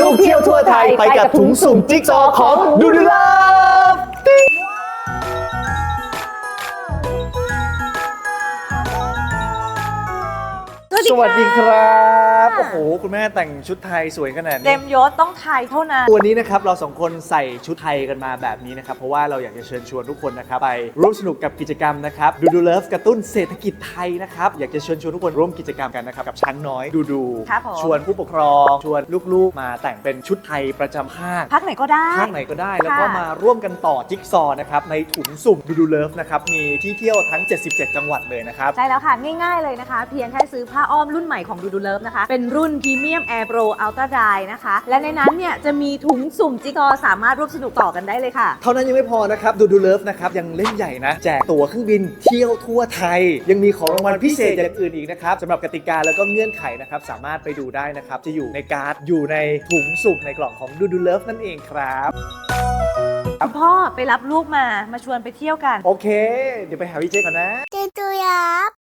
ลูกเที่ยวทั่วไทยไปกับถุงสุ่มจิ๊กซอของดูดูลฟ สวัสดีครับโอ้โหคุณแม่แต่งชุดไทยสวยขนาดเต็นี้มยศต้องไทยเท่านั้นวันนี้นะครับเราสองคนใส่ชุดไทยกันมาแบบนี้นะครับเพราะว่าเราอยากจะเชิญชวนทุกคนนะครับไปร่วมสนุกกับกิจกรรมนะครับดูดูเลิฟกระตุ้นเศรษฐกิจไทยนะครับอยากจะเชิญชวนทุกคนร่วมกิจกรรมกันนะครับกับช้างน้อยดูดูครับผม ชวนผู้ปกครองชวนลูกๆ มาแต่งเป็นชุดไทยประจำภาค พักไหนก็ได้ภาคไหนก็ได้แล้วก็ค่ะ มาร่วมกันต่อจิ๊กซอว์นะครับในถุงสุ่มดูดูเลิฟนะครับมีที่เที่ยวทั้ง 77 จังหวัดเลยนะครับ ใช่แล้วค่ะ ง่ายๆเลยนะคะ เพียงแค่ซื้อผ้าอ้อมรุ่นใหม่ของดูดูเลิฟนะคะ เป็นรุ่นพรีเมียมแอร์โปรอัลตร้าไดนะคะ และในนั้นเนี่ยจะมีถุงสุ่มจิ๊กซอว์สามารถร่วมสนุกต่อกันได้เลยค่ะ เท่านั้นยังไม่พอนะครับดูดูเลิฟนะครับยังเล่นใหญ่นะ แจกตั๋วเครื่องบินเที่ยวทั่วไทย ยังมีของรางวัลพิเศษอย่างอื่นอีกนะครับสำหรับกติกาแล้วก็เงื่อนไขนะครับสามารถไปดูได้นะครับจะอยู่ในการ์ดอยู่ในถุงสุ่มในกล่องของดูดูเลิฟนั่นเองครับคุณพ่อไปรับลูกมามาชวนไปเที่ยวกัน โอเค เดี๋ยวไปหาวิเจก่อนนะ เจตุยับ